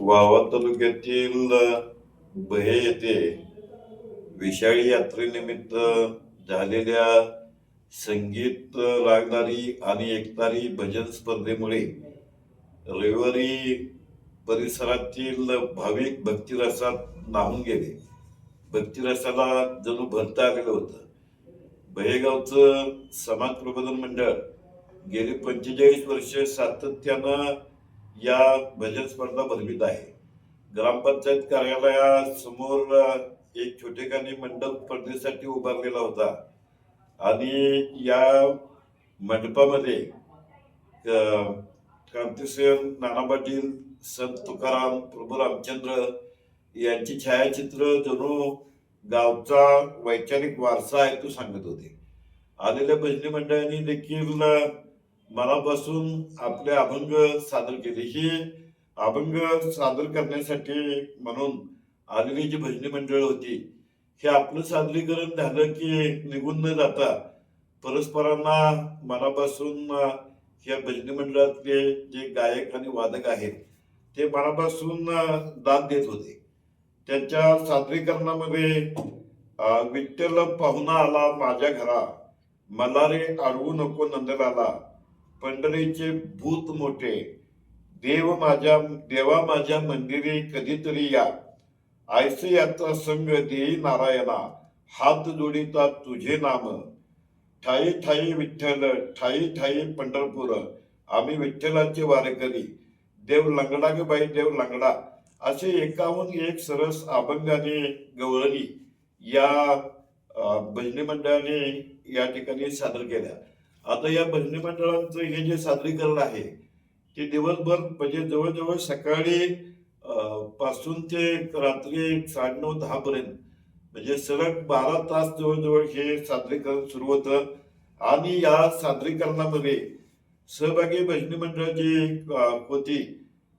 वावा तालुक्यातील बहे येथे विशाळी यात्रेनिमित्त झालेल्या संगीत रागदारी आणि एकतारी भजन स्पर्धेमुळे रविवारी परिसरातील भाविक भक्तिरसात न्हाऊन गेले. भक्तिरसाला जणू भरता आलेलं होतं. बहेगावचं समाज प्रबोधन मंडळ गेली पंचेचाळीस वर्ष सातत्यानं या भजन स्पर्धा भरवित आहे. ग्रामपंचायत कार्यालयासमोर एक छोटेखानी मंडप स्पर्धेसाठी उभारलेला होता. आणि या मंडपामध्ये क्रांतिसेन नाना पाटील संत तुकाराम प्रभू रामचंद्र यांची छायाचित्र जणू गावचा वैचारिक वारसा आहे तो सांगत होते. आलेल्या भजनी मंडळांनी देखील मनापासून आपले अभंग सादर केले. ही अभंग सादर करण्यासाठी म्हणून आलेली जी भजनी मंडळ होती हे आपलं सादरीकरण झालं की निघून न जाता परस्परांना मनापासून या भजनी मंडळातले जे गायक आणि वादक आहेत ते मनापासून दाद देत होते. त्यांच्या सादरीकरणामध्ये विठ्ठल पाहुणा आला माझ्या घरा. मला रे अडवू नको नंदलाला. पंढरीचे भूत मोठे. देव माझ्या देवा माझ्या मंदिरी कधीतरी या. आयसे यात्रा संग देई नारायणा. हात जोडीचा तुझे नाम. ठाई ठाई विठ्ठल ठाई ठाई पंढरपूर. आम्ही विठ्ठलाचे वारेकरी. देव लंगडा ग बाई देव लंगडा. असे एकाहून एक सरस अभंगाने आणि गवळणी या भजनी मंडळाने या ठिकाणी सादर केल्या. आता या भजनी मंडळांचं हे जे सादरीकरण आहे ते दिवसभर म्हणजे जवळजवळ सकाळी पासून ते रात्री साडेनऊ दहा पर्यंत म्हणजे सलग बारा तास जवळजवळ हे सादरीकरण सुरू होतं. आणि या सादरीकरणामध्ये सहभागी भजनी मंडळ जी होती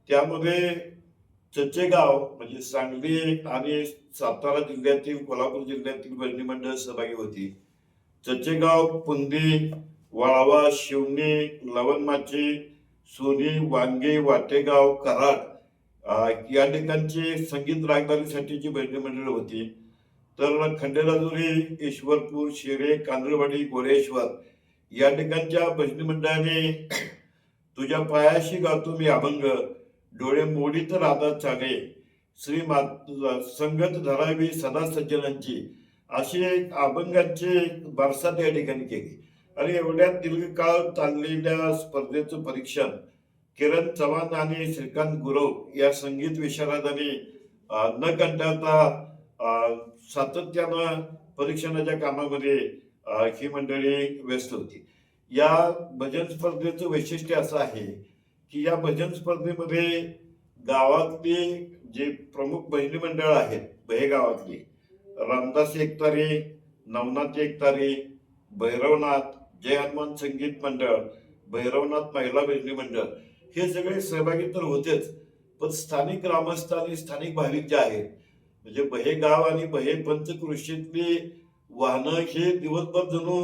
त्यामध्ये चचेगाव म्हणजे सांगली आणि सातारा जिल्ह्यातील कोल्हापूर जिल्ह्यातील भजनी मंडळ सहभागी होती. चचेगाव पुंदी वाळवा शिवणी लवणमाची सोनी वांगे वाटेगाव कराड या ठिकाणचे संगीत रागदारीसाठीची बैठक मंडळ होती. तर खंडेराजुरी ईश्वरपूर शिरे कांदळवाडी गोरेश्वर या ठिकाणच्या भजनी मंडळाने तुझ्या पायाशी गातो मी अभंग डोळे मोडीत राधा चाले श्री संगत धरावी सदा सज्जनांची अशी एक अभंगाची बारसात या ठिकाणी केली. आणि एवढ्या दीर्घकाळ चाललेल्या स्पर्धेचं परीक्षण किरण चव्हाण आणि श्रीकांत गुरव या संगीत विशारदांनी न कंटाळता सातत्यानं परीक्षणाच्या कामामध्ये ही मंडळी व्यस्त होती. या भजन स्पर्धेचं वैशिष्ट्य असं आहे की या भजन स्पर्धेमध्ये गावातली जे प्रमुख भजनी मंडळ आहेत बहे गावातली रामदास एकतारे नवनाथ एकतारे भैरवनाथ जय हनुमान संगीत मंडळ भैरवनाथ महिला भजनी मंडळ हे सगळे सहभागी तर होतेच पण स्थानिक ग्रामस्थ आणि स्थानिक भाविक जे आहेत म्हणजे बहे गाव आणि बहे पंचकृषीतली वाहनं हे दिवसभर जणू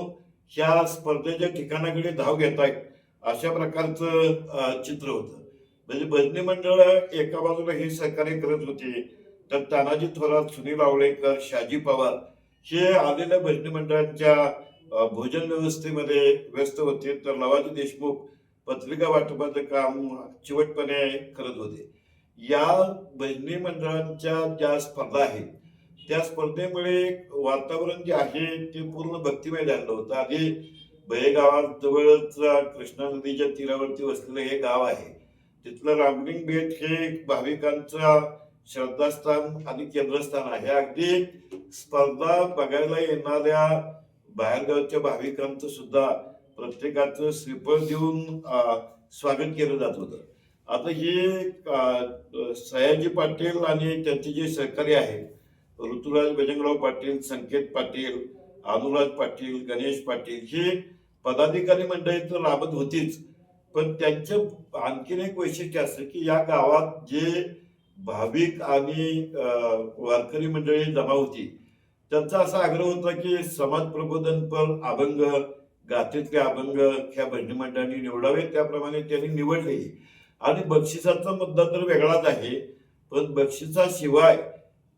ह्या स्पर्धेच्या ठिकाणाकडे धाव घेत आहेत अशा प्रकारचं चित्र होतं. म्हणजे भजनी मंडळ एका बाजूला हे सहकार्य करत होते तर तानाजी थोरात सुनील आवळेकर शाजी पवार हे आलेल्या भजनी मंडळांच्या भोजन व्यवस्थेमध्ये व्यस्त होते तर लवाजी देशमुख पत्रिका वाटपाचं काम चिवटपणे करत होते. या भजनी मंडळांच्या ज्या स्पर्धा आहेत त्या स्पर्धेमुळे वातावरण जे आहे ते पूर्ण भक्तिमय झालं होतं. आधी बहे कृष्णा नदीच्या तीरावरती वसलेलं हे गाव आहे. तिथलं रामलिंग बेट हे भाविकांचं श्रद्धास्थान आणि केंद्रस्थान आहे. अगदी स्पर्धा बघायला येणाऱ्या बाहेरगावच्या भाविकांचं सुद्धा प्रत्येकाचं श्रीफळ देऊन स्वागत केलं जात होतं. आता हे सयाजी पाटील आणि त्यांचे जे सहकारी आहेत ऋतुराज बजंगराव पाटील संकेत पाटील अनुराज पाटील गणेश पाटील हे पदाधिकारी मंडळी तर राबत होतीच. पण त्यांचं आणखीन एक वैशिष्ट्य असं की या गावात जे भाविक आणि वारकरी मंडळी जमा होती त्यांचा असा आग्रह होता की समाज प्रबोधनपर अभंग गाथेतले अभंग ह्या भजनी मंडळांनी निवडावे त्याप्रमाणे त्यांनी निवडले. आणि बक्षिसाचा मुद्दा तर वेगळाच आहे. पण बक्षिसाशिवाय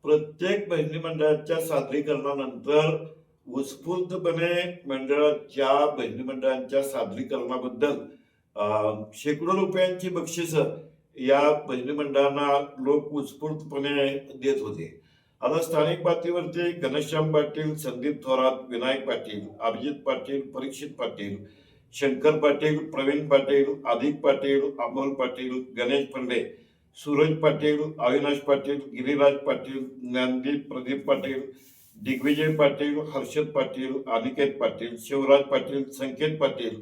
प्रत्येक भजनी मंडळाच्या सादरीकरणानंतर उत्स्फूर्तपणे मंडळाच्या भजनी मंडळांच्या सादरीकरणाबद्दल शेकडो रुपयांची बक्षिसं या भजनी मंडळांना लोक उत्स्फूर्तपणे देत होते. आता स्थानिक पातळीवरती घनश्याम पाटील, संदीप थोरात, विनायक पाटील, अभिजित पाटील, परीक्षित पाटील, शंकर पाटील, प्रवीण पाटील अधिक पाटील, अमोल पाटील, गणेश पंडे सूरज पाटील, अविनाश पाटील, गिरीराज पाटील ज्ञानदीप प्रदीप पाटील, दिग्विजय पाटील, हर्षद पाटील, अनिकेत पाटील, शिवराज पाटील, संकेत पाटील,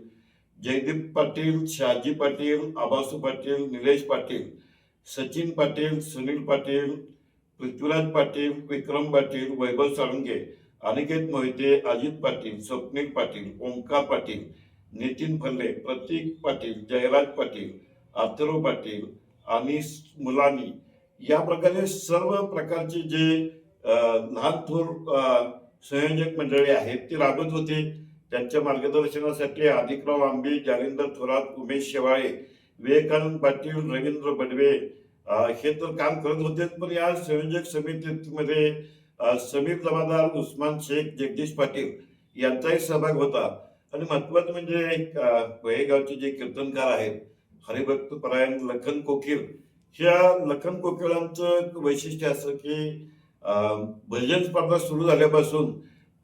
जयदीप पाटील, शहाजी पाटील, आबासू पाटील, निलेश पाटील, सचिन पाटील, सुनील पाटील पृथ्वीराज पाटील विक्रम पाटील वैभव साळुंगे अनिकेत मोहिते अजित पाटील स्वप्नील पाटील ओंकार पाटील नितीन फल्ले प्रतीक पाटील जयराज पाटील अथर्व पाटील आणि मुलानी. या प्रकारे सर्व प्रकारचे जे लहान थोर संयोजक मंडळी आहेत ते राबत होते. त्यांच्या मार्गदर्शनासाठी अधिकराव आंबे जालिंदर थोरात उमेश शेवाळे विवेकानंद पाटील रवींद्र बडवे हे तर काम करत होते पण या संयोजक समितीमध्ये समीर जमादार उस्मान शेख जगदीश पाटील यांचाही सहभाग होता. आणि महत्वाचं म्हणजे अं, जे कीर्तनकार आहेत हरिभक्त परायण लखन कोकिल ह्या लखन कोकिळांचं एक वैशिष्ट्य असं की भजन स्पर्धा सुरू झाल्यापासून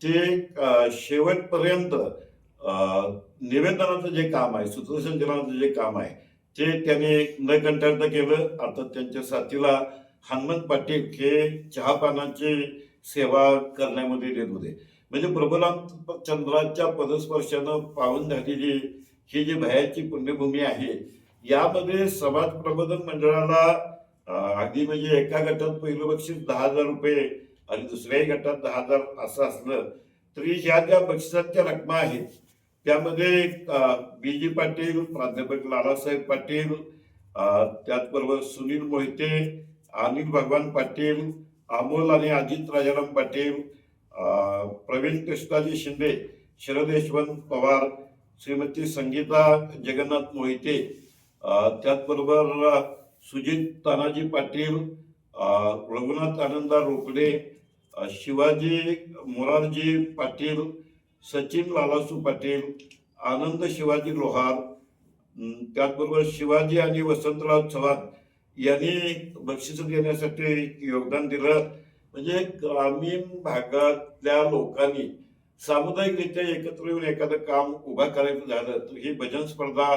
ते शेवटपर्यंत निवेदनाचं जे काम आहे सूत्रसंचलनाचं जे काम आहे ते त्याने न कंटाळता केलं अर्थात त्यांच्या साथीला हनुमंत पाटील हे चहापानाची सेवा करण्यामध्ये देत होते. म्हणजे प्रबलांत चंद्राच्या पदस्पर्शानं पावन झालेली ही जी भयाची पुण्यभूमी आहे यामध्ये समाज प्रबोधन मंडळाला अगदी म्हणजे एका गटात पहिलं बक्षीस दहा हजार रुपये आणि दुसऱ्याही गटात दहा हजार असं असलं तरी ह्या ज्या बक्षिसांच्या रकमा आहेत त्यामध्ये बी जी पाटील प्राध्यापक लालासाहेब पाटील त्याचबरोबर सुनील मोहिते अनिल भगवान पाटील अमोल आणि अजित राजाराम पाटील प्रवीण कृष्णाजी शिंदे शरद यशवंत पवार श्रीमती संगीता जगन्नाथ मोहिते त्याचबरोबर सुजित तानाजी पाटील रघुनाथ आनंदा रोकडे शिवाजी मोरारजी पाटील सचिन लालासू पाटील आनंद शिवाजी लोहार त्याचबरोबर शिवाजी आणि वसंतराव चव्हाण यांनी बक्षिसं देण्यासाठी योगदान दिलं. म्हणजे ग्रामीण भागातल्या लोकांनी सामुदायिकरित्या एकत्र येऊन एखादं काम उभा करायचं झालं तर ही भजन स्पर्धा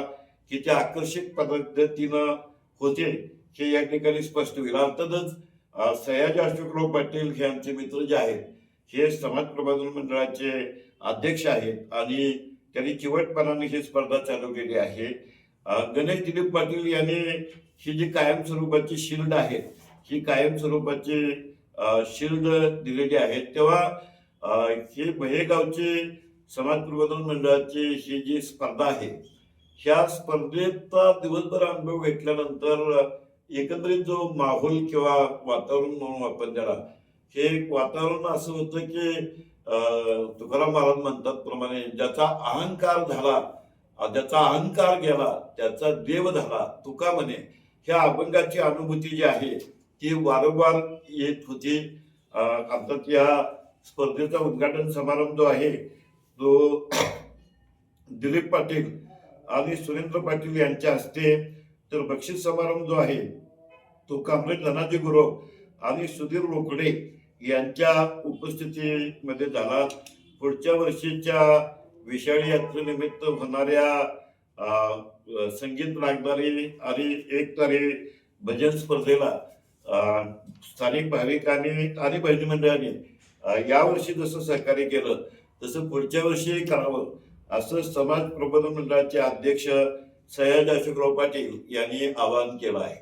किती आकर्षक पद्धतीनं होते हे या ठिकाणी स्पष्ट होईल. अर्थातच सयाजी अशोकराव पाटील हे आमचे मित्र जे आहेत हे समाज प्रबोधन मंडळाचे अध्यक्ष आहेत आणि त्यांनी चिवटपणाने ही स्पर्धा चालवलेली आहे. गणेश दिलीप पाटील यांनी ही जी कायमस्वरूपाची शिल्ड आहे ही कायमस्वरूपाची स्वरूपाची शिल्ड दिलेली आहे. तेव्हा हे बहेगावचे समाज प्रबोधन मंडळाची ही जी स्पर्धा आहे ह्या स्पर्धेचा दिवसभर अनुभव घेतल्यानंतर एकंदरीत जो माहोल किंवा वातावरण म्हणून आपण त्याला हे एक वातावरण असं होतं की तुकाराम महाराज म्हणतात प्रमाणे ज्याचा अहंकार झाला ज्याचा अहंकार गेला त्याचा देव झाला तुका म्हणे ह्या अभंगाची अनुभूती जी आहे ती वारंवार येत होती. आता अर्थात या स्पर्धेचा उद्घाटन समारंभ जो आहे तो दिलीप पाटील आणि सुरेंद्र पाटील यांच्या हस्ते तर बक्षीस समारंभ जो आहे तो कामरेज धनाजी गुरव आणि सुधीर लोकडे यांच्या उपस्थितीमध्ये झाला. पुढच्या वर्षीच्या विषाळी यात्रेनिमित्त होणाऱ्या संगीत लागणारी आणि एक तारी भजन स्पर्धेला स्थानिक भाविकांनी आणि भजनी मंडळांनी यावर्षी जसं सहकार्य केलं तसं पुढच्या वर्षी करावं असं समाज प्रबोधन मंडळाचे अध्यक्ष सयाजी अशोकराव पाटील यांनी आवाहन केलं आहे.